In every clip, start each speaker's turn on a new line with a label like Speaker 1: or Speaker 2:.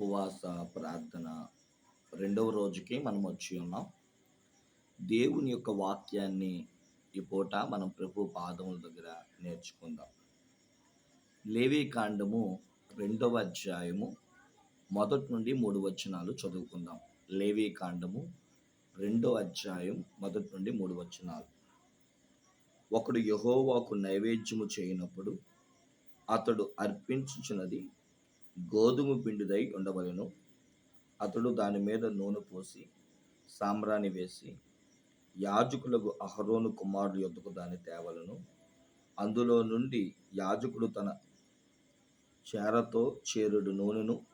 Speaker 1: ఉపవాస ప్రార్థన రెండవ రోజుకి మనం వచ్చి ఉన్నాం. దేవుని యొక్క వాక్యాన్ని ఈ పూట మనం ప్రభు పాదముల దగ్గర నేర్చుకుందాం. లేవీ కాండము రెండవ అధ్యాయము మొదటి నుండి మూడు వచనాలు చదువుకుందాం. లేవీ కాండము రెండో అధ్యాయం మొదటి నుండి మూడు వచనాలు. ఒకడు యహోవాకు నైవేద్యము చేయనప్పుడు అతడు అర్పించుచున్నది గోధుమ పిండిదై ఉండవలెను. అతడు దాని మీద నూనె పోసి సాంబ్రాణి వేసి యాజకులకు అహరోను కుమారుడు యొద్దకు దాన్ని తేవలను. అందులో నుండి యాజకుడు తన చేరతో చేరుడు నూనెను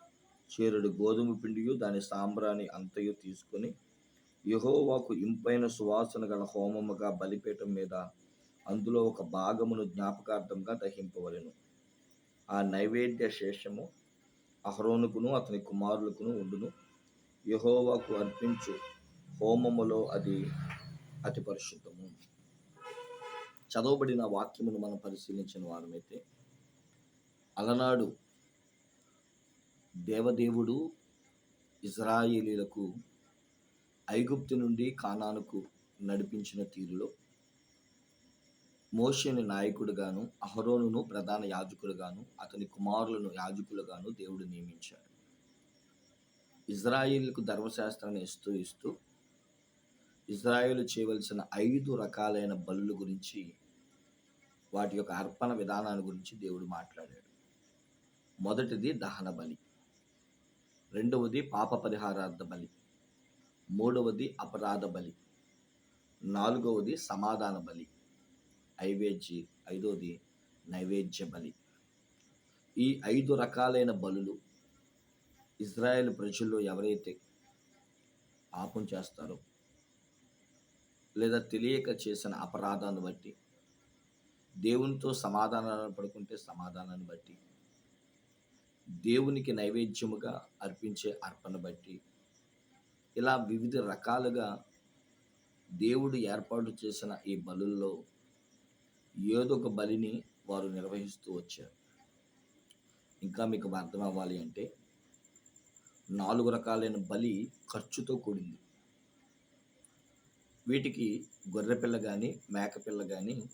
Speaker 1: చేరుడు గోధుమ పిండియు దాని సాంబ్రాణి అంతయు తీసుకొని యహోవాకు ఇంపైన సువాసన గల హోమముగా బలిపీఠం మీద అందులో ఒక భాగమును జ్ఞాపకార్థంగా దహింపవలను. ఆ నైవేద్య శేషము అహరోనుకును అతని కుమారులకును ఉండును. యహోవాకు అర్పించు హోమములో అది అతి పరిశుద్ధము. చదవబడిన వాక్యమును మనం పరిశీలించిన వారమైతే అలనాడు దేవదేవుడు ఇజ్రాయేలీలకు ఐగుప్తు నుండి కానానుకు నడిపించిన తీరులో మోషేని నాయకుడుగాను అహరోనును ప్రధాన యాజకులుగాను అతని కుమారులను యాజకులుగాను దేవుడు నియమించాడు. ఇజ్రాయిల్కు ధర్మశాస్త్రాన్ని ఇస్తూ ఇస్తూ ఇజ్రాయిల్ చేయవలసిన ఐదు రకాలైన బలుల గురించి వాటి యొక్క అర్పణ విధానాన్ని గురించి దేవుడు మాట్లాడాడు. మొదటిది దహన బలి రెండవది పాప పరిహారార్థ బలి మూడవది అపరాధ బలి నాలుగవది సమాధాన బలి. ఐవేద్య ఐదోది నైవేద్య బలి. ఈ ఐదు రకాలైన బలులు ఇజ్రాయెల్ ప్రజల్లో ఎవరైతే పాపం చేస్తారో లేదా తెలియక చేసిన అపరాధాన్ని బట్టి దేవునితో సమాధానాన్ని పడుకుంటే సమాధానాన్ని బట్టి దేవునికి నైవేద్యముగా అర్పించే అర్పణ బట్టి ఇలా వివిధ రకాలుగా దేవుడు ఏర్పాటు చేసిన ఈ బలుల్లో ఏదో ఒక బలిని వారు నిర్వహిస్తూ వచ్చారు. ఇంకా మీకు అర్థం అవ్వాలి అంటే నాలుగు రకాలైన బలి ఖర్చుతో కూడింది. వీటికి గొర్రెపిల్ల కానీ మేకపిల్ల కానీ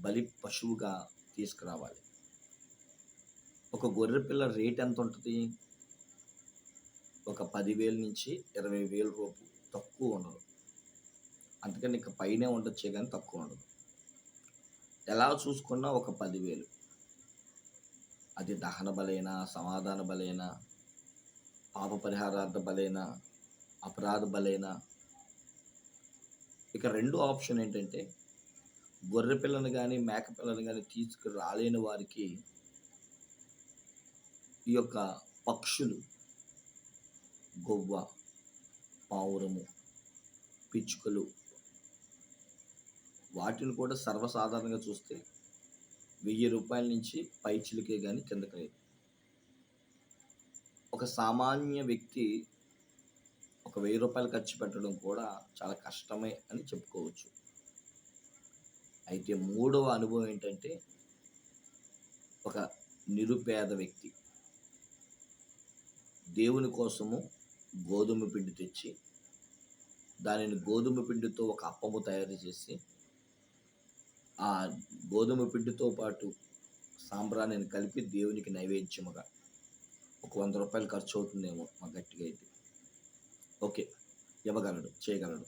Speaker 1: బలి పశువుగా తీసుకురావాలి. ఒక గొర్రెపిల్ల రేట్ ఎంత ఉంటుంది? ఒక పదివేల నుంచి ఇరవై వేల రూపు తక్కువ ఉండదు. అందుకని ఇక పైనే ఉండొచ్చే కానీ తక్కువ ఉండదు. ఎలా చూసుకున్నా ఒక పదివేలు. అది దహన బలైనా సమాధాన బలైనా పాప పరిహారార్థ బలైనా అపరాధ బలైనా. ఇక రెండో ఆప్షన్ ఏంటంటే గొర్రె పిల్లని కానీ మేక పిల్లని కానీ తీసుకురాలేని వారికి ఈ యొక్క పక్షులు గొవ్వ పావురము పిచ్చుకలు వాటిని కూడా సర్వసాధారణంగా చూస్తే వెయ్యి రూపాయల నుంచి పై చిలికే కానీ కిందకి లేదు. ఒక సామాన్య వ్యక్తి ఒక వెయ్యి రూపాయలు ఖర్చు పెట్టడం కూడా చాలా కష్టమే అని చెప్పుకోవచ్చు. అయితే మూడవ అనుభవం ఏంటంటే ఒక నిరుపేద వ్యక్తి దేవుని కోసము గోధుమ పిండి తెచ్చి దానిని గోధుమ పిండితో ఒక అప్పము తయారు చేసి ఆ గోధుమ పిండితో పాటు సాంబ్రాణిని కలిపి దేవునికి నైవేద్యముగా. ఒక వంద రూపాయలు ఖర్చు అవుతుందేమో మా గట్టిగా అయితే. ఓకే ఇవ్వగలడు చేయగలడు.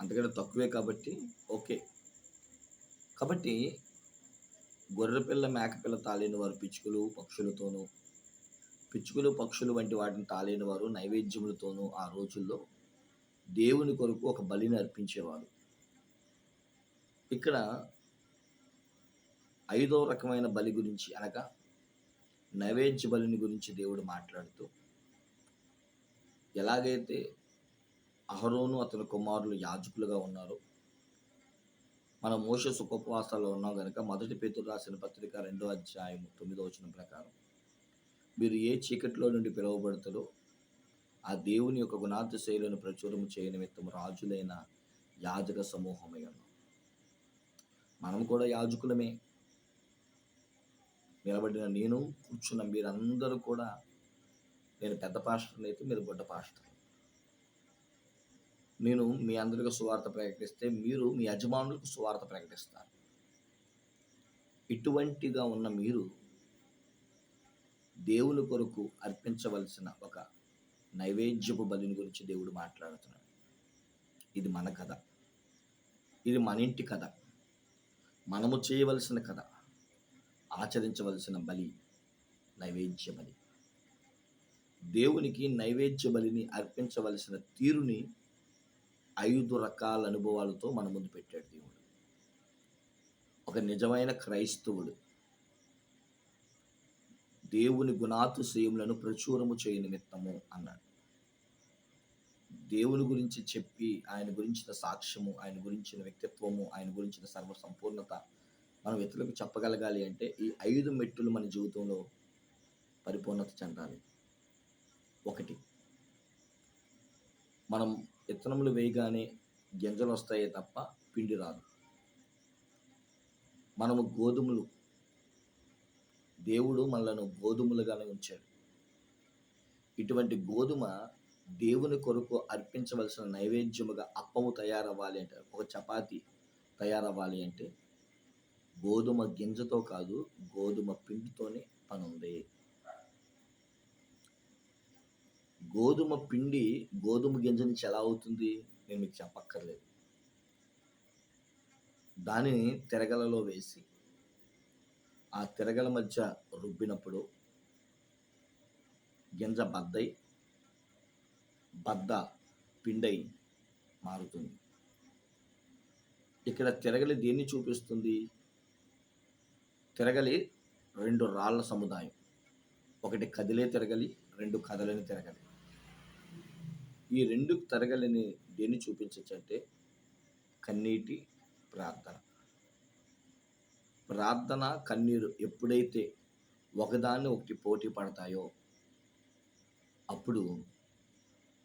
Speaker 1: అంతకంటే తక్కువే కాబట్టి ఓకే. కాబట్టి గొర్రెపిల్ల మేకపిల్ల తాలేని వారు పిచ్చుకలు పక్షులతోనూ పిచ్చుకలు పక్షులు వంటి వాటిని తాలేని వారు నైవేద్యములతోనూ ఆ రోజుల్లో దేవుని కొరకు ఒక బలిని అర్పించేవారు. ఇక్కడ ఐదో రకమైన బలి గురించి అనగా నైవేద్య బలిని గురించి దేవుడు మాట్లాడుతూ ఎలాగైతే అహరోను అతని కుమారులు యాజకులుగా ఉన్నారో మన మోస సుఖోపవాసాల్లో ఉన్నాం కనుక మొదటి పేతులు రాసిన పత్రిక రెండో అధ్యాయం తొమ్మిదో వచ్చిన ప్రకారం మీరు ఏ చీకటిలో నుండి పిలువబడతారో ఆ దేవుని యొక్క గుణాతిశైలను ప్రచురము చేయని నిమిత్తం రాజులైన యాజక సమూహమై ఉన్నాం. మనం కూడా యాజకులమే. నిలబడిన నేను కూర్చున్న మీరందరూ కూడా నేను పెద్ద పాస్టర్ని అయితే మీరు బుడ్డ పాస్టర్. నేను మీ అందరికీ సువార్త ప్రకటిస్తే మీరు మీ యజమానులకు సువార్త ప్రకటిస్తారు. ఇటువంటిగా ఉన్న మీరు దేవుని కొరకు అర్పించవలసిన ఒక నైవేద్యపు బలిని గురించి దేవుడు మాట్లాడుతున్నాడు. ఇది మన కథ. ఇది మన ఇంటి కథ. మనము చేయవలసిన కథ ఆచరించవలసిన బలి నైవేద్య బలి. దేవునికి నైవేద్య బలిని అర్పించవలసిన తీరుని ఐదు రకాల అనుభవాలతో మన ముందు పెట్టాడు దేవుడు. ఒక నిజమైన క్రైస్తవుడు దేవుని గుణాతిశయములను ప్రచురము చేయ నిమిత్తము అన్నాడు. దేవుని గురించి చెప్పి ఆయన గురించిన సాక్ష్యము ఆయన గురించిన వ్యక్తిత్వము ఆయన గురించిన సర్వ సంపూర్ణత మనం ఇతరులకు చెప్పగలగాలి అంటే ఈ ఐదు మెట్టులు మన జీవితంలో పరిపూర్ణత చెందాలి. ఒకటి మనం విత్తనములు వేయగానే గింజలు వస్తాయే తప్ప పిండి రాదు. మనము గోధుమలు దేవుడు మనలను గోధుమలుగానే ఉంచాడు. ఇటువంటి గోధుమ దేవుని కొరకు అర్పించవలసిన నైవేద్యముగా అప్పము తయారవ్వాలి అంటే ఒక చపాతి తయారవ్వాలి అంటే గోధుమ గింజతో కాదు గోధుమ పిండితోనే పని ఉంది గోధుమ పిండి గోధుమ గింజ నుంచి ఎలా అవుతుంది? నేను మీకు చెప్పక్కర్లేదు. దానిని తిరగలలో వేసి ఆ తిరగల మధ్య రుబ్బినప్పుడు గింజ బద్దై బద్ద పిండై మారుతుంది. ఇక్కడ తిరగలి దేన్ని చూపిస్తుంది? తిరగలి రెండు రాళ్ళ సముదాయం. ఒకటి కదిలే తిరగలి రెండు కదలని తిరగలి. ఈ రెండు తిరగలిని దేన్ని చూపించచ్చంటే కన్నీటి ప్రార్థన. ప్రార్థన కన్నీరు ఎప్పుడైతే ఒకదాన్ని ఒకటి పోటీ పడతాయో అప్పుడు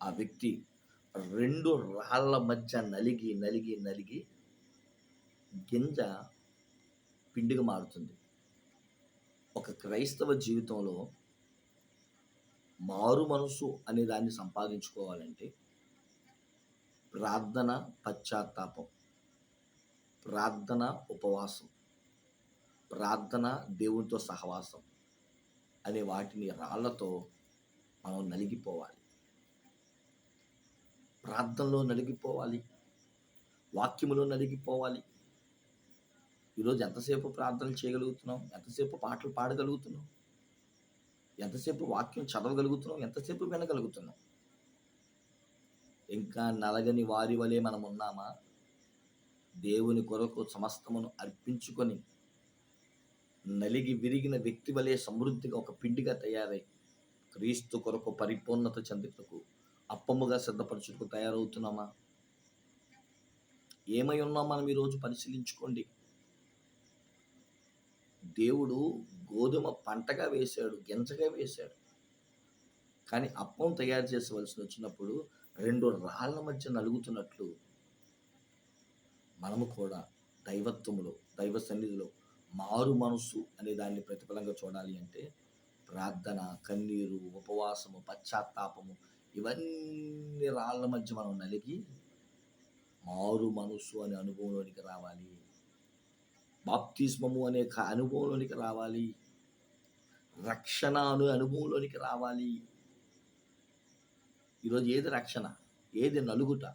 Speaker 1: ఆ వ్యక్తి రెండు రాళ్ళ మధ్య నలిగి నలిగి నలిగి గింజ పిండిగా మారుతుంది. ఒక క్రైస్తవ జీవితంలో మారు మనసు అనే దాన్ని సంపాదించుకోవాలంటే ప్రార్థన పశ్చాత్తాపం ప్రార్థన ఉపవాసం ప్రార్థన దేవునితో సహవాసం అనే వాటిని రాళ్ళతో మనం నలిగిపోవాలి. ప్రార్థనలో నలిగిపోవాలి. వాక్యములో నలిగిపోవాలి. ఈరోజు ఎంతసేపు ప్రార్థన చేయగలుగుతున్నాం? ఎంతసేపు పాటలు పాడగలుగుతున్నాం? ఎంతసేపు వాక్యం చదవగలుగుతున్నాం? ఎంతసేపు వినగలుగుతున్నాం? ఇంకా నలగని వారి వలె మనం ఉన్నామా దేవుని కొరకు సమస్తమును అర్పించుకొని నలిగి విరిగిన వ్యక్తి వలె సమృద్ధిగా ఒక పిండిగా తయారై క్రీస్తు కొరకు పరిపూర్ణత చెందుటకు అప్పముగా సిద్ధపరచుటకు తయారవుతున్నామా? ఏమై ఉన్నాం మనం ఈరోజు పరిశీలించుకోండి. దేవుడు గోధుమ పంటగా వేశాడు గింజగా వేశాడు. కానీ అప్పం తయారు చేసవలసి వచ్చినప్పుడు రెండు రాళ్ళ మధ్య నలుగుతున్నట్లు మనము కూడా దైవత్వంలో దైవ సన్నిధిలో మారు మనసు అనే దాన్ని ప్రతిఫలంగా చూడాలి అంటే ప్రార్థన కన్నీరు ఉపవాసము పశ్చాత్తాపము ఇవన్నీ రాళ్ళ మధ్య మనం నలిగి మారు మనస్సు అనే అనుభవంలోనికి రావాలి. బాప్తిస్మము అనే అనుభవంలోనికి రావాలి. రక్షణ అనే అనుభవంలోనికి రావాలి. ఈరోజు ఏది రక్షణ? ఏది నలుగుట?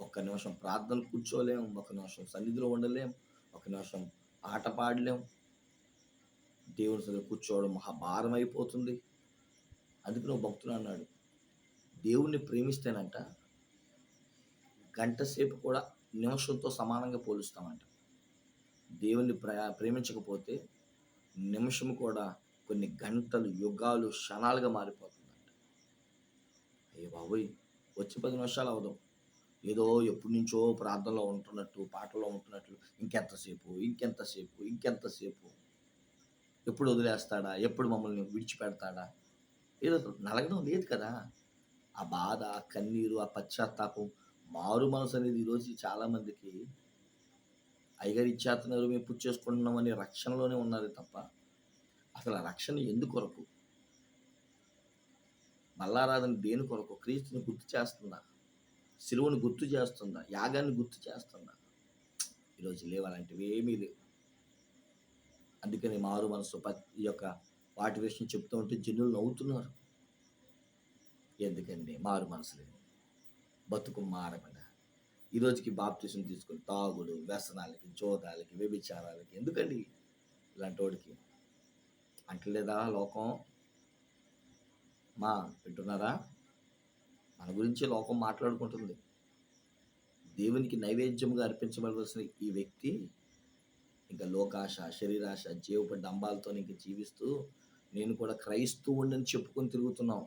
Speaker 1: ఒక్క నిమిషం ప్రార్థనలు కూర్చోలేం ఒక నిమిషం సన్నిధిలో ఉండలేం ఒక నిమిషం ఆట పాడలేం. దేవుని సన్నిధి కూర్చోవడం మహాభారం అయిపోతుంది. అందుకు నువ్వు భక్తులు అన్నాడు. దేవుణ్ణి ప్రేమిస్తేనంట గంటసేపు కూడా నిమిషంతో సమానంగా పోలుస్తామంట. దేవుణ్ణి ప్ర ప్రేమించకపోతే నిమిషం కూడా కొన్ని గంటలు యుగాలు క్షణాలుగా మారిపోతుందంట. అయ్యే బాబోయ్ వచ్చి పది నిమిషాలు అవదు. ఏదో ఎప్పటి నుంచో ప్రార్థనలో ఉంటున్నట్టు పాటలో ఉంటున్నట్లు ఇంకెంతసేపు ఇంకెంతసేపు ఇంకెంతసేపు ఎప్పుడు వదిలేస్తాడా ఎప్పుడు మమ్మల్ని విడిచిపెడతాడా ఏదో నలగడం లేదు కదా. ఆ బాధ ఆ కన్నీరు ఆ పశ్చాత్తాపం మారు మనసు అనేది ఈరోజు చాలామందికి అయ్యగారు ఇచ్చేస్తున్నారు మేము పుచ్చి చేసుకుంటున్నామని రక్షణలోనే ఉన్నారు తప్ప అసలు ఆ రక్షణ ఎందుకొరకు బల్లారాధన దేని కొరకు? క్రీస్తుని గుర్తు చేస్తుందా? సిలువను గుర్తు చేస్తుందా? యాగాన్ని గుర్తు చేస్తుందా? ఈరోజు లేవు అలాంటివి ఏమీ లేవు. అందుకని మారు మనసు ప- ఈ యొక్క వాటి విషయం చెప్తూ ఉంటే జనులు నవ్వుతున్నారు. ఎందుకండి? మారు మనసు లేదు బతుకు మారకుండా ఈ రోజుకి బాప్తీసం తీసుకుని తాగుడు వ్యసనాలకి జోదాలకి వ్యభిచారాలకి ఎందుకండి ఇలాంటి వాడికి? అంటలేదా లోకం? మా వింటున్నారా? మన గురించి లోకం మాట్లాడుకుంటుంది. దేవునికి నైవేద్యముగా అర్పించబడవలసిన ఈ వ్యక్తి ఇంకా లోకాశ శరీరాశ జీవప డంబాలతో ఇంక జీవిస్తూ నేను కూడా క్రైస్తవుడిని చెప్పుకొని తిరుగుతున్నాం.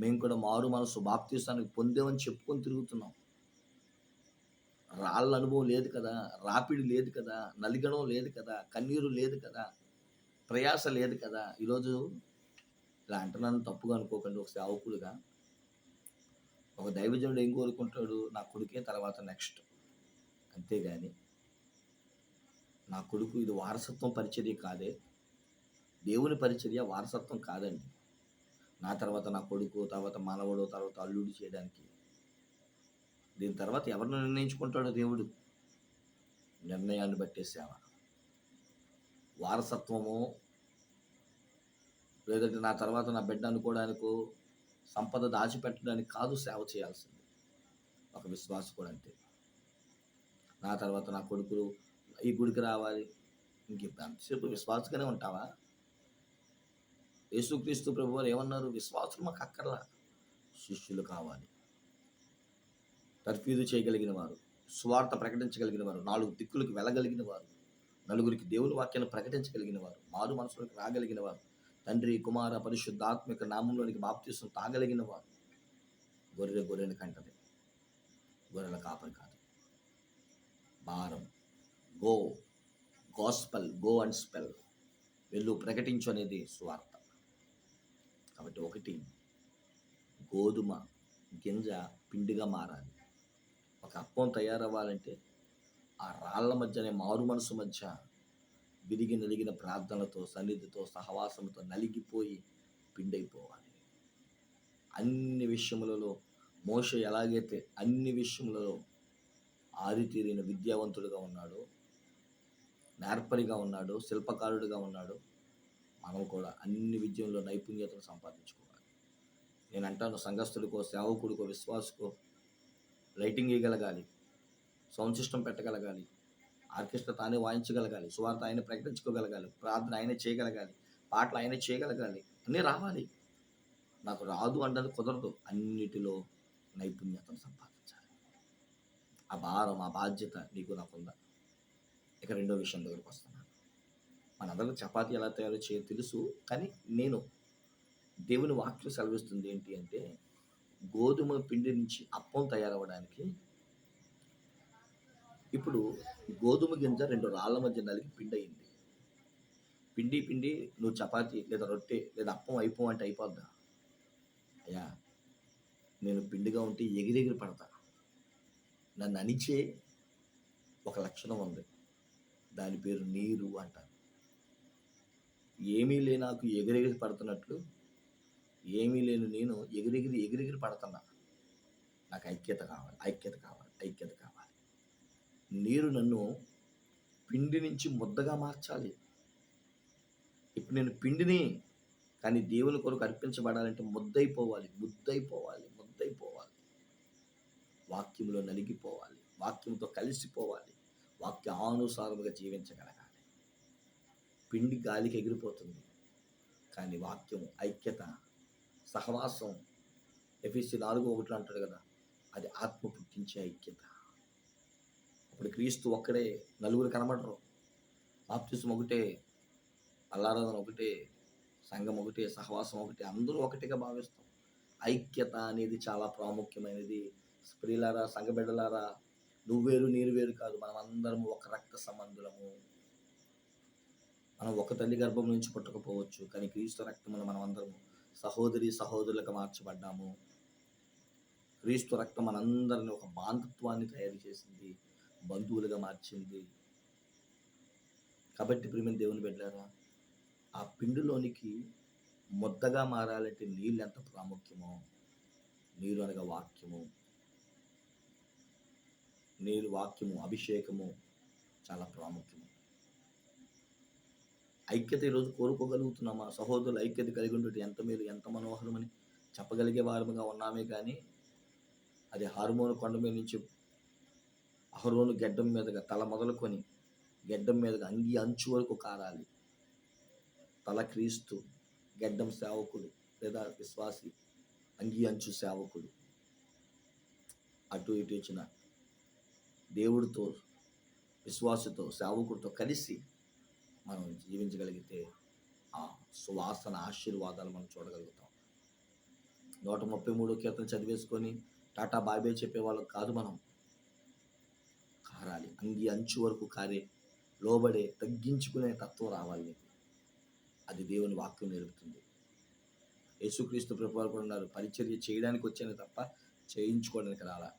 Speaker 1: మేము కూడా మారు మనసు బాప్తీసానికి పొందామని చెప్పుకొని తిరుగుతున్నాం. రాళ్ళ అనుభవం లేదు కదా రాపిడి లేదు కదా నలిగడం లేదు కదా కన్నీరు లేదు కదా ప్రయాస లేదు కదా. ఈరోజు ఇలా అంటున్నాను తప్పుగా అనుకోకండి ఒక సేవకులుగా ఒక దైవజనుడు ఏం కోరుకుంటాడు? నా కొడుకే తర్వాత నెక్స్ట్. అంతేగాని నా కొడుకు ఇది వారసత్వం పరిచర్య కాదే. దేవుని పరిచర్య వారసత్వం కాదండి. నా తర్వాత నా కొడుకు తర్వాత మనవడు తర్వాత అల్లుడు చేయడానికి. దీని తర్వాత ఎవరిని నిర్ణయించుకుంటాడో దేవుడు? నిర్ణయాన్ని బట్టే సేవ. వారసత్వము లేదంటే నా తర్వాత నా బిడ్డ అనుకోవడానికి సంపద దాచిపెట్టడానికి కాదు సేవ చేయాల్సింది. ఒక విశ్వాస కూడా అంతే. నా తర్వాత నా కొడుకులు ఈ గుడికి రావాలి. ఇంక ఎంతసేపు విశ్వాసగానే ఉంటావా? యేసుక్రీస్తు ప్రభు వారు ఏమన్నారు? విశ్వాసులు మాకు అక్కర్లా. శిష్యులు కావాలి. తర్ఫీదు చేయగలిగిన వారు స్వార్థ ప్రకటించగలిగిన వారు నాలుగు దిక్కులకు వెళ్ళగలిగిన వారు నలుగురికి దేవుని వాక్యాన్ని ప్రకటించగలిగిన వారు మారు మనసులకు రాగలిగిన వారు తండ్రి కుమార పరిశుద్ధాత్మిక నామంలోనికి బాప్తీసం తాగలిగిన వారు గొర్రె గొర్రెని కంటది. గొర్రెల కాపరి కాదు. భారం. Go. Gospel. Go and spell. వెళ్ళు ప్రకటించు అనేది స్వార్థ కాబట్టి ఒకటి గోధుమ గింజ పిండిగా మారాలి. ఒక అప్పం తయారవ్వాలంటే ఆ రాళ్ళ మధ్యనే మారు మనసు మధ్య విరిగి నలిగిన ప్రార్థనలతో సన్నిధితో సహవాసంతో నలిగిపోయి పిండైపోవాలి. అన్ని విషయములలో మోష ఎలాగైతే అన్ని విషయములలో ఆరితీరిన విద్యావంతుడిగా ఉన్నాడో నేర్పరిగా ఉన్నాడో శిల్పకారుడిగా ఉన్నాడు మనం కూడా అన్ని విద్యల్లో నైపుణ్యతను సంపాదించుకోవాలి. నేను అంటాను సంఘస్థుడికో సేవకుడికో విశ్వాసుకో లైటింగ్ ఇవ్వగలగాలి సౌండ్ సిస్టమ్ పెట్టగలగాలి ఆర్కెస్ట్రా తానే వాయించగలగాలి సువార్త ఆయన ప్రకటించుకోగలగాలి ప్రార్థన ఆయన చేయగలగాలి పాటలు ఆయన చేయగలగాలి అన్నీ రావాలి. నాకు రాదు అంటది కుదరదు. అన్నిటిలో నైపుణ్యతను సంపాదించాలి. ఆ భారం ఆ బాధ్యత నీకు నాకుందా? ఇక రెండో విషయం దగ్గరకు వస్తాను మనందరికీ చపాతీ ఎలా తయారు చేయో తెలుసు కానీ నేను దేవుని వాక్యం సెలవిస్తుంది ఏంటి అంటే గోధుమ పిండి నుంచి అప్పం తయారవ్వడానికి ఇప్పుడు గోధుమ గింజ రెండు రాళ్ళ మధ్య నలిగి పిండి అయింది పిండి పిండి నువ్వు చపాతి లేదా రొట్టె లేదా అప్పం అయిపో అంటే అయిపోద్దా? అయ్యా నేను పిండిగా ఉంటే ఎగిరెగిరి పడతా. నన్ను అణిచే ఒక లక్షణం ఉంది. దాని పేరు నీరు అంటారు. ఏమీ లేని నాకు ఎగిరెగిరి పడుతున్నట్లు ఏమీ లేని నేను ఎగిరెగిరి ఎగిరెగిరి పడుతున్నా. నాకు ఐక్యత కావాలి ఐక్యత కావాలి ఐక్యత కావాలి. నీరు నన్ను పిండి నుంచి ముద్దగా మార్చాలి. ఇప్పుడు నేను పిండిని కానీ దేవుని కొరకు అర్పించబడాలంటే ముద్దైపోవాలి ముద్దైపోవాలి ముద్దైపోవాలి వాక్యంలో నలిగిపోవాలి వాక్యంతో కలిసిపోవాలి వాక్యానుసారముగా జీవించగలగాలి. పిండి గాలికి ఎగిరిపోతుంది. కానీ వాక్యం ఐక్యత సహవాసం ఎఫ్ఎస్సి నాలుగు ఒకటి అంటాడు కదా అది ఆత్మ పుట్టించే ఐక్యత. ఇప్పుడు క్రీస్తు ఒక్కడే నలుగురు కనబడరు. బాప్తిసం ఒకటే అల్లారాధన ఒకటే సంఘం ఒకటే సహవాసం ఒకటే అందరూ ఒకటిగా భావిస్తాం. ఐక్యత అనేది చాలా ప్రాముఖ్యమైనది. స్త్రీలారా సంఘ బిడ్డలారా నువ్వేరు నీరు వేరు కాదు. మనం అందరం ఒక రక్త సంబంధులము. మనం ఒక తల్లి గర్భం నుంచి పుట్టకపోవచ్చు కానీ క్రీస్తు రక్తములు మనం అందరము సహోదరి సహోదరులకు మార్చబడ్డాము. క్రీస్తు రక్తం మనందరిని ఒక బాంధత్వాన్ని తయారు చేసింది బంధువులుగా మార్చింది. కాబట్టి ప్రేమ దేవుని బిడ్డారా ఆ పిండిలోనికి ముద్దగా మారాలంటే నీళ్ళు ఎంత ప్రాముఖ్యమో నీరు అనగా వాక్యము. నీరు వాక్యము అభిషేకము చాలా ప్రాముఖ్యం. ఐక్యత ఈరోజు కోరుకోగలుగుతున్నామా? సహోదరులు ఐక్యత కలిగి ఉండేటి ఎంత మీరు ఎంత మనోహరమని చెప్పగలిగే వారముగా ఉన్నామే కానీ అది హార్మోన్ కొండ మీద నుంచి అహరోను గెడ్డం మీదుగా తల మొదలుకొని గెడ్డం మీదుగా అంగి అంచు వరకు కారాలి. తల క్రీస్తు గెడ్డం సేవకుడు లేదా విశ్వాసి అంగి అంచు సేవకుడు. అటు ఇటు ఇచ్చిన దేవుడితో విశ్వాసతో సేవకుడితో కలిసి మనం జీవించగలిగితే ఆ సువాసన ఆశీర్వాదాలు మనం చూడగలుగుతాం. నూట ముప్పై మూడు కీర్తన చదివేసుకొని టాటా బాబే చెప్పే వాళ్ళకి కాదు మనం. కారాలి. అంగి అంచు వరకు కారే లోబడే తగ్గించుకునే తత్వం రావాలి నీకు. అది దేవుని వాక్యం నేర్పుతుంది. యేసుక్రీస్తు ప్రభువారు కూడా ఉన్నారు. పరిచర్య చేయడానికి వచ్చాను తప్ప చేయించుకోవడానికి రాలా.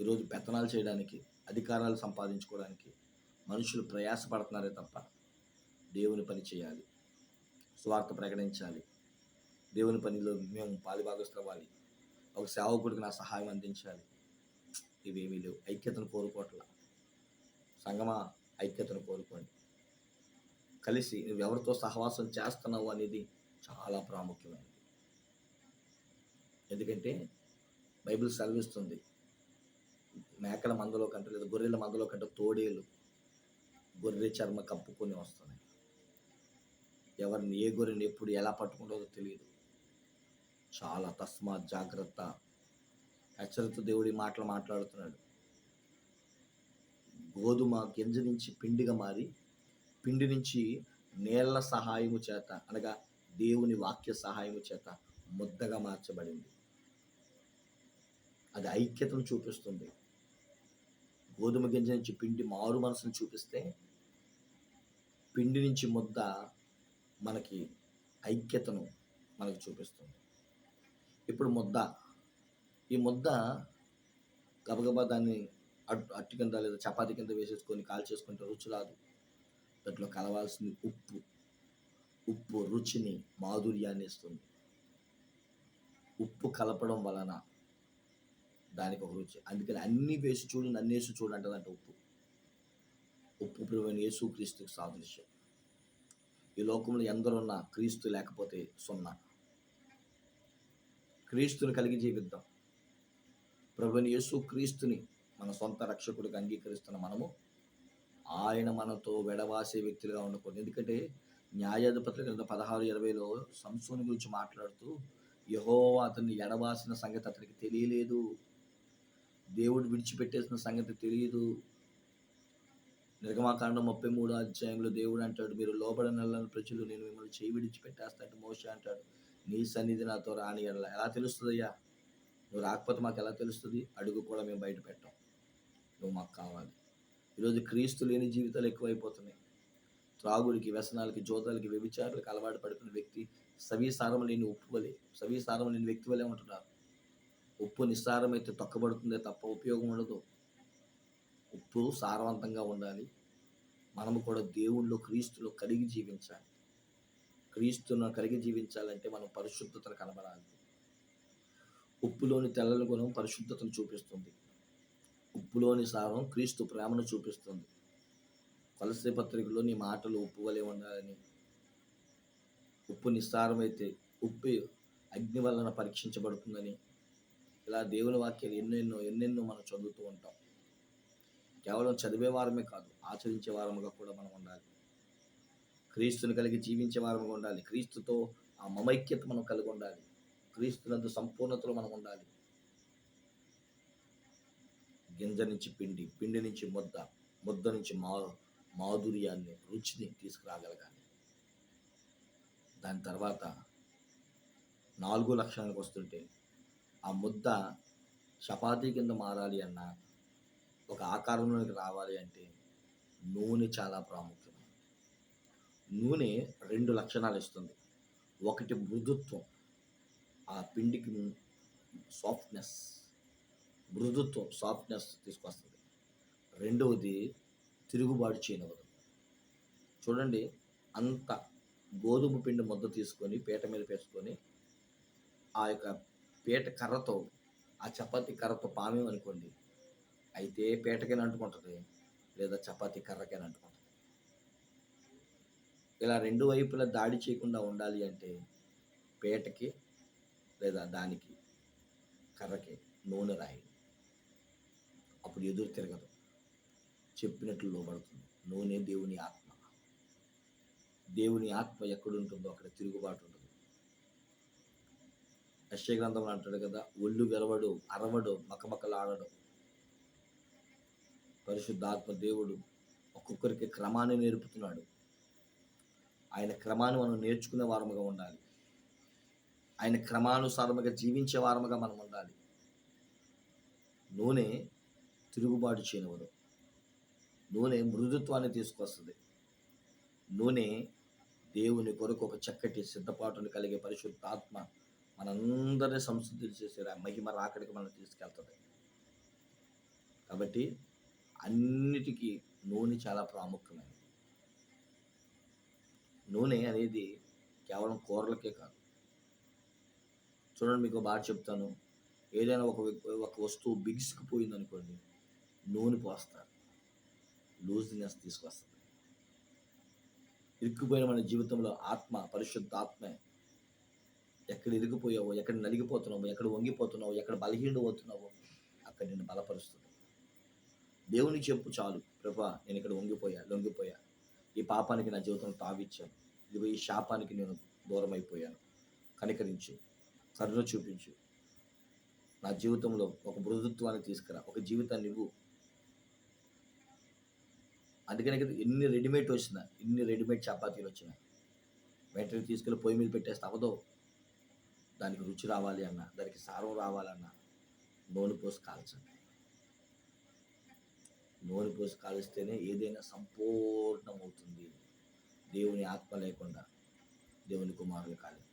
Speaker 1: ఈరోజు పెత్తనాలు చేయడానికి అధికారాలు సంపాదించుకోవడానికి మనుషులు ప్రయాసపడుతున్నారే తప్ప దేవుని పని చేయాలి. స్వార్థ ప్రకటించాలి. దేవుని పనిలో మేము పాలిభాగస్తవ్వాలి ఒక సేవకుడికి నా సహాయం అందించాలి. ఇవేమీ లేవు. ఐక్యతను కోరుకోవట్లా. సంగమా ఐక్యతను కోరుకోండి. కలిసి నువ్వు ఎవరితో సహవాసం చేస్తున్నావు అనేది చాలా ప్రాముఖ్యమైనది. ఎందుకంటే బైబిల్ సెలవిస్తుంది. మేకల మందలో కంటే లేదా గొర్రెల మందలో కంటే తోడేలు గొర్రె చర్మ కప్పుకొని వస్తున్నాయి. ఎవరిని ఏ గొర్రెని ఎప్పుడు ఎలా పట్టుకుంటుందో తెలియదు. చాలా తస్మాత్ జాగ్రత్త. హెచ్చరిత దేవుడి మాటలు మాట్లాడుతున్నాడు. గోధుమ గింజ నుంచి పిండిగా మారి పిండి నుంచి నేళ్ళ సహాయము చేత అనగా దేవుని వాక్య సహాయము చేత ముద్దగా మార్చబడింది. అది ఐక్యతను చూపిస్తుంది. గోధుమ గింజ నుంచి పిండి మారు మనసును చూపిస్తే పిండి నుంచి ముద్ద మనకి ఐక్యతను మనకు చూపిస్తుంది. ఇప్పుడు ముద్ద. ఈ ముద్ద గబగబా దాన్ని అట్టు అట్టు కింద లేదా చపాతి కింద వేసేసుకొని కాల్ చేసుకుంటే రుచి రాదు. దాంట్లో కలవాల్సింది ఉప్పు. ఉప్పు రుచిని మాధుర్యాన్ని ఇస్తుంది. ఉప్పు కలపడం వలన దానికి ఒక రుచి. అందుకని అన్నీ వేసి చూడు నన్ను వేసి చూడు అంటదంట ఉప్పు. ఉప్పు ప్రభుని యేసు క్రీస్తుకి సాదృశ్యం. ఈ లోకంలో ఎందరున్నా క్రీస్తు లేకపోతే సున్నా. క్రీస్తుని కలిగి జీవిద్దాం. ప్రభుని యేసు క్రీస్తుని మన సొంత రక్షకుడికి అంగీకరిస్తున్న మనము ఆయన మనతో వెడవాసే వ్యక్తులుగా ఉండకూడదు ఎందుకంటే న్యాయాధిపతుల కింద పదహారు ఇరవైలో సంసోని గురించి మాట్లాడుతూ యహో అతన్ని ఎడవాసిన సంగతి అతనికి తెలియలేదు. దేవుడు విడిచిపెట్టేసిన సంగతి తెలియదు. నిర్గమాకాండం ముప్పై మూడు అధ్యాయంలో దేవుడు అంటాడు మీరు లోబడనల్లని ప్రజలు నేను మిమ్మల్ని చేయి విడిచిపెట్టేస్తాడు. మోస అంటాడు నీ సన్నిధి నాతో రాని ఎడల. ఎలా తెలుస్తుందయ్యా? నువ్వు రాకపోతే మాకు ఎలా తెలుస్తుంది? అడుగు కూడా మేము బయట పెట్టాం. నువ్వు మాకు కావాలి. ఈరోజు క్రీస్తు లేని జీవితాలు ఎక్కువైపోతున్నాయి. త్రాగుడికి వ్యసనాలకి జోతాలకి వ్యభిచారులకు అలవాటు పడిపోయిన వ్యక్తి సవీసారం లేని ఉప్పు వలె సవీసారం లేని వ్యక్తి వలె ఉంటున్నారు ఉప్పు నిస్సారం అయితే తొక్కబడుతుందే తప్ప ఉపయోగం ఉండదు. ఉప్పు సారవంతంగా ఉండాలి. మనము కూడా దేవుళ్ళు క్రీస్తులో కలిగి జీవించాలి. క్రీస్తును కలిగి జీవించాలంటే మనం పరిశుద్ధతను కనబడాలి. ఉప్పులోని తెల్లల గుణం పరిశుద్ధతను చూపిస్తుంది. ఉప్పులోని సారం క్రీస్తు ప్రేమను చూపిస్తుంది. కొలసే పత్రికలో నీ మాటలు ఉప్పు వలె ఉండాలని. ఉప్పు నిస్సారమైతే ఉప్పు అగ్ని వలన పరీక్షించబడుతుందని. ఇలా దేవుని వాక్యాలు ఎన్నెన్నో ఎన్నెన్నో మనం చదువుతూ ఉంటాం. కేవలం చదివే వారమే కాదు ఆచరించే వారముగా కూడా మనం ఉండాలి. క్రీస్తుని కలిగి జీవించే వారముగా ఉండాలి. క్రీస్తుతో ఆ మమైక్యత మనం కలిగి ఉండాలి. క్రీస్తునందు సంపూర్ణతలో మనం ఉండాలి. గింజ నుంచి పిండి పిండి నుంచి ముద్ద ముద్ద నుంచి మా మాధుర్యాన్ని రుచిని తీసుకురాగలగాలి. దాని తర్వాత నాలుగు లక్షణాలకు వస్తుంటే ఆ ముద్ద చపాతీ కింద మారాలి అన్నా ఒక ఆకారంలోకి రావాలి అంటే నూనె చాలా ప్రాముఖ్యం. నూనె రెండు లక్షణాలు ఇస్తుంది. ఒకటి మృదుత్వం ఆ పిండికి సాఫ్ట్నెస్ మృదుత్వం సాఫ్ట్నెస్ తీసుకొస్తుంది. రెండవది తిరుగుబాటు చేయనివ్వదు. చూడండి అంత గోధుమ పిండి ముద్ద తీసుకొని పీట మీద వేసుకొని ఆ యొక్క పీట కర్రతో ఆ చపాతి కర్రతో పామేమనుకోండి అయితే పీటకైనా అంటుకుంటుంది లేదా చపాతీ కర్రకైనా అంటుకుంటుంది. ఇలా రెండు వైపులా దాడి చేయకుండా ఉండాలి అంటే పీటకి లేదా దానికి కర్రకి నూనె రాయి. అప్పుడు ఎదురు తిరగదు. చెప్పినట్లు లోబడుతుంది. నూనె దేవుని ఆత్మ. దేవుని ఆత్మ ఎక్కడుంటుందో అక్కడ తిరుగుబాటు ఉంటుంది. యశ్వ గ్రంథంలో అంటాడు కదా ఒళ్ళు గెలవడు అరవడు మకమకలాడడు. పరిశుద్ధాత్మ దేవుడు ఒక్కొక్కరికి క్రమాన్ని నేర్పుతున్నాడు. ఆయన క్రమాన్ని మనం నేర్చుకునే వారముగా ఉండాలి. ఆయన క్రమానుసారముగా జీవించే వారముగా మనం ఉండాలి. నూనె తిరుగుబాటు చేయనివ్వదు. నూనె మృదుత్వాన్ని తీసుకొస్తుంది. నూనె దేవుని కొరకు ఒక చక్కటి సిద్ధపాటును కలిగే పరిశుద్ధాత్మ మనందరినీ సంసిద్ధి చేసే మహిమ రాకడికి మనం తీసుకెళ్తుంది. కాబట్టి అన్నిటికీ నూనె చాలా ప్రాముఖ్యమైనది. నూనె అనేది కేవలం కూరలకే కాదు. చూడండి మీకు బాగా చెప్తాను. ఏదైనా ఒక ఒక వస్తువు బిగుసుకుపోయింది అనుకోండి నూనె పోస్తారు. లూజ్నెస్ తీసుకొస్తుంది. ఇరుక్కుపోయిన మన జీవితంలో ఆత్మ పరిశుద్ధ ఆత్మే ఎక్కడ ఇరిగిపోయావో ఎక్కడ నలిగిపోతున్నావో ఎక్కడ వంగిపోతున్నావో ఎక్కడ బలహీన అవుతున్నావో అక్కడ నేను బలపరుస్తుంది. దేవునికి చెప్పు చాలు. ప్రభా నేను ఇక్కడ వంగిపోయా లొంగిపోయా. ఈ పాపానికి నా జీవితం తావిచ్చాను. ఇదిగో ఈ శాపానికి నేను దూరం అయిపోయాను కనికరించు కరుణ చూపించు. నా జీవితంలో ఒక మృదుత్వాన్ని తీసుకురా. ఒక జీవితాన్ని ఇవ్వు. అందుకనే కదా ఎన్ని రెడీమేడ్ వచ్చినా ఎన్ని రెడీమేడ్ చపాతీలు వచ్చినాయి వెంటనే తీసుకెళ్ళి పొయ్యి మీద పెట్టేస్తే అవదో దానికి రుచి రావాలి అన్న దానికి సారం రావాలన్నా నూనె పోసి కాల్చండి. నూనె పోసి కాలిస్తేనే ఏదైనా సంపూర్ణమవుతుంది. దేవుని ఆత్మ లేకుండా దేవుని కుమారులు కాలేదు.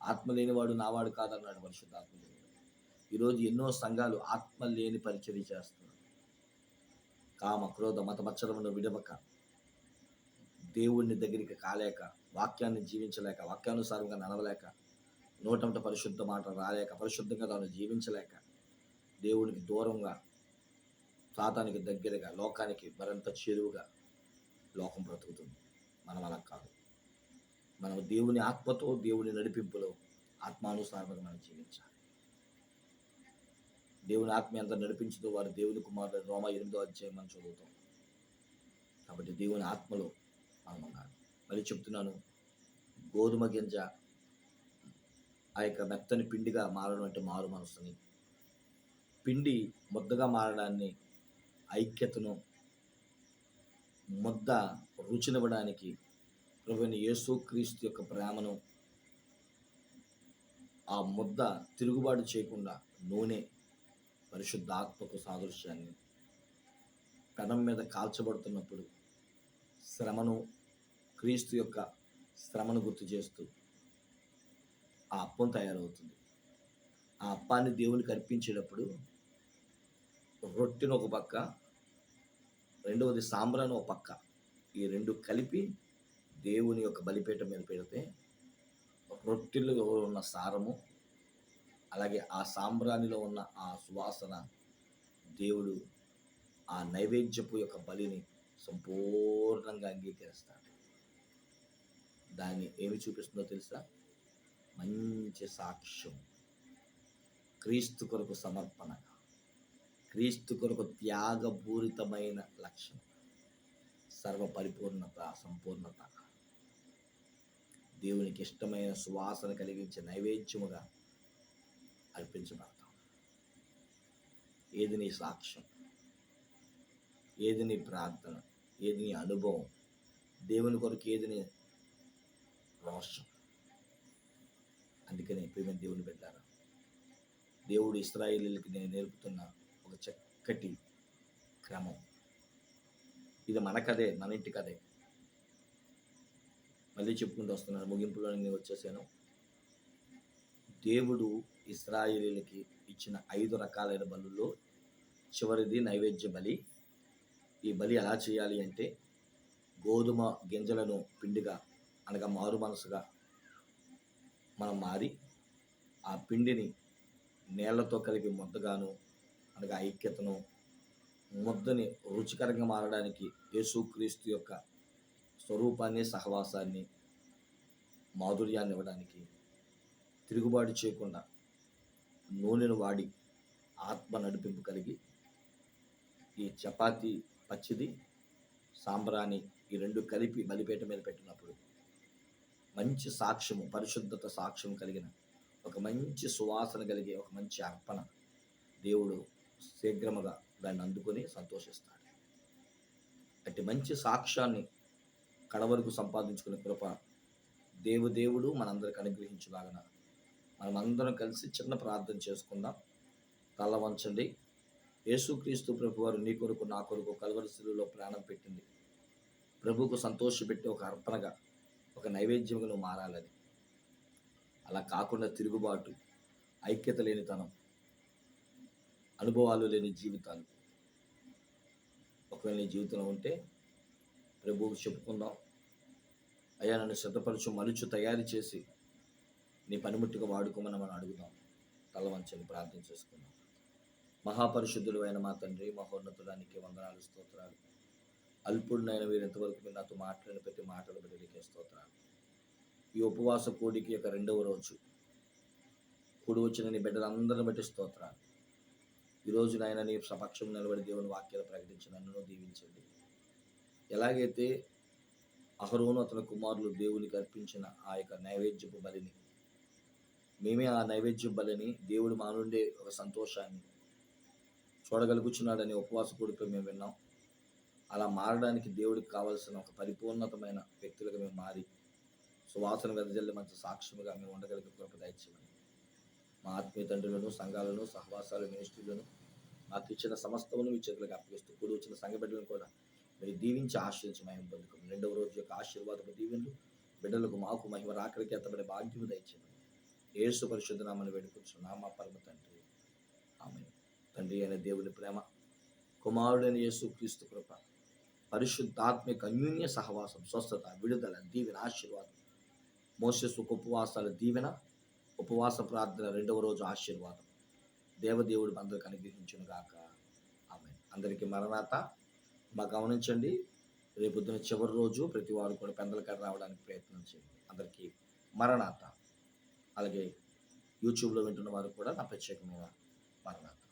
Speaker 1: ఆత్మ లేనివాడు నావాడు కాదన్నాడు పరిశుద్ధాత్మ దేవుడు ఈరోజు ఎన్నో సంఘాలు ఆత్మ లేని పరిచయం చేస్తున్నారు కామ క్రోధ మతమచ్చరమును విడవక దేవుణ్ణి దగ్గరికి కాలేక వాక్యాన్ని జీవించలేక వాక్యానుసారంగా నడవలేక నోటంట పరిశుద్ధ మాట రాలేక పరిశుద్ధంగా తాను జీవించలేక దేవునికి దూరంగా సాతానికి దగ్గరగా లోకానికి మరింత చేరువుగా లోకం బ్రతుకుతుంది. మనం అలా కాదు. మనం దేవుని ఆత్మతో దేవుని నడిపింపులో ఆత్మానుసారంగా మనం జీవించాలి. దేవుని ఆత్మ ఎంత నడిపించుతో వారు దేవుని కుమారుడు రోమ ఎనిమిదో అధ్యాయం మనం చదువుతాం. కాబట్టి దేవుని ఆత్మలో మనం ఉండాలి. మళ్ళీ చెప్తున్నాను గోధుమ గింజ ఆ యొక్క మెత్తని పిండిగా మారడం అంటే మారు మనసుని పిండి ముద్దగా మారడాన్ని ఐక్యతను ముద్ద రుచినివ్వడానికి ప్రభుని యేసుక్రీస్తు యొక్క ప్రేమను ఆ ముద్ద తిరుగుబాటు చేయకుండా నూనె పరిశుద్ధాత్మకు సాదృశ్యాన్ని పెనం మీద కాల్చబడుతున్నప్పుడు శ్రమను క్రీస్తు యొక్క శ్రమను గుర్తు చేస్తూ ఆ అప్పం తయారవుతుంది. ఆ అప్పాన్ని దేవునికి అర్పించేటప్పుడు రొట్టెను ఒక పక్క రెండవది సాంబ్రాను ఒక పక్క. ఈ రెండు కలిపి దేవుని యొక్క బలిపీఠం మీద పెడితే రొట్టెలో ఉన్న సారము అలాగే ఆ సాంబ్రాణిలో ఉన్న ఆ సువాసన దేవుడు ఆ నైవేద్యపు యొక్క బలిని సంపూర్ణంగా అంగీకరిస్తాడు. దాన్ని ఏమి చూపిస్తుందో తెలుసా? మంచి సాక్ష్యం. క్రీస్తు కొరకు సమర్పణ. క్రీస్తు కొరకు త్యాగపూరితమైన లక్ష్యం సర్వ పరిపూర్ణత సంపూర్ణత. దేవునికి ఇష్టమైన సువాసన కలిగించే నైవేద్యముగా అర్పించబడతాం. ఏది నీ సాక్ష్యం? ఏది నీ ప్రార్థన? ఏది నీ అనుభవం? దేవుని కొరకు ఏది నీ రోషం? అందుకని ప్రేమ దేవుని పెట్టారు దేవుడు ఇస్రాయేలీలకి నేను నేర్పుతున్న ఒక చక్కటి క్రమం. ఇది మన కథే మన ఇంటి కథే మళ్ళీ చెప్పుకుంటూ వస్తున్నాను ముగింపులో నేను వచ్చేసాను. దేవుడు ఇస్రాయేలీలకి ఇచ్చిన ఐదు రకాలైన బలుల్లో చివరిది నైవేద్య బలి. ఈ బలి ఎలా చేయాలి అంటే గోధుమ గింజలను పిండిగా అనగా మారు మనసుగా మనం మారి ఆ పిండిని నేలతో కలిపి ముద్దగాను అనగా ఐక్యతను ముద్దని రుచికరంగా మారడానికి యేసుక్రీస్తు యొక్క స్వరూపాన్ని సహవాసాన్ని మాధుర్యాన్ని ఇవ్వడానికి తిరుగుబాటు చేయకుండా నూనెను వాడి ఆత్మ నడిపింపు కలిగి ఈ చపాతి పచ్చిది సాంబ్రాణి ఈ రెండు కలిపి బలిపేట మీద పెట్టినప్పుడు మంచి సాక్ష్యము పరిశుద్ధత సాక్ష్యం కలిగిన ఒక మంచి సువాసన కలిగే ఒక మంచి అర్పణ దేవుడు శీఘ్రముగా దాన్ని అందుకొని సంతోషిస్తాడు. అట్టి మంచి సాక్ష్యాన్ని కడవరకు సంపాదించుకునే కృప దేవు దేవుడు మనందరికి అనుగ్రహించలాగన మనం అందరం కలిసి చిన్న ప్రార్థన చేసుకుందాం. తల వంచండి యేసుక్రీస్తు ప్రభు వారు నీ కొరకు నా కొరకు కలవరిశిలో ప్రాణం పెట్టింది. ప్రభుకు సంతోషపెట్టి ఒక అర్పణగా ఒక నైవేద్యంగా నువ్వు మారాలని అలా కాకుండా తిరుగుబాటు ఐక్యత లేనితనం అనుభవాలు లేని జీవితాలు. ఒకవేళ నీ జీవితంలో ఉంటే ప్రభువు చెప్పుకుందాం. అయ్యా నన్ను సిద్ధపరచు మలుచు తయారు చేసి నీ పనిముట్టుగా వాడుకోమని మనం అడుగుదాం. తల వంచని ప్రార్థన చేసుకుందాం. మహాపరిశుద్ధుడు అయిన మా తండ్రి మహోన్నతుడానికి వందనాలు స్తోత్రాలు. అల్పుడినైన వీరు ఎంతవరకు మీరు నాతో మాట్లాడిన ప్రతి మాటలు బదిలీకే స్తోత్రాలు. ఈ ఉపవాస కోడికి యొక్క రెండవ రోజు. కూడి వచ్చిన నీ బిడ్డలందరిని బట్టి స్తోత్రాలు. ఈరోజు నాయన నీ సమక్షం నిలబడి దేవుని వాక్యాలు ప్రకటించి నన్ను దీవించండి. ఎలాగైతే అహరోను అతని కుమారులు దేవునికి అర్పించిన ఆ యొక్క నైవేద్యపు బలిని మేమే ఆ నైవేద్య బలిని దేవుడు మా నుండి ఒక సంతోషాన్ని చూడగలుగుచున్నాడని ఉపవాస కూడిపై మేము విన్నాం. అలా మారడానికి దేవుడికి కావాల్సిన ఒక పరిపూర్ణతమైన వ్యక్తులుగా మేము మారి సువాసన వెదజల్లి మంచి సాక్ష్యముగా మేము ఉండగలిగే కృప దయచేయమని మా ఆత్మీయ తండ్రులను సంఘాలను సహవాసాలు మినిస్ట్రీలను మాకు ఇచ్చిన సమస్తమును మీ చేతులకు అప్పగిస్తూ కూడి వచ్చిన సంఘ బిడ్డలను కూడా మీరు దీవించి ఆశ్రయించి మహిమ పొందుకు రెండవ రోజు యొక్క ఆశీర్వాదపు దీవెనలు బిడ్డలకు మాకు మహిమ రాకరికి ఎత్తబడే భాగ్యము దయచేయమని ఏసు పరిశుద్ధ నామని వేడుకొచ్చు పరమ తండ్రి. ఆమె తండ్రి అయిన దేవుని ప్రేమ కుమారుడైన యేసు క్రీస్తు కృప పరిశుద్ధాత్మిక అన్యూన్య సహవాసం స్వస్థత విడుదల దీవెన ఆశీర్వాదం మోసస్సు ఉపవాసాల దీవెన ఉపవాస ప్రార్థన రెండవ రోజు ఆశీర్వాదం. దేవదేవుడు అందరికి అనుగ్రహించును గాక. ఆమె అందరికీ మరణాత. మా గమనించండి రేపొద్దున చివరి రోజు ప్రతి వారు కూడా పెందల రావడానికి ప్రయత్నం చేయండి. అందరికీ మరణాత. అలాగే యూట్యూబ్లో వింటున్న వారు కూడా నా ప్రత్యేకమైన మరణాత.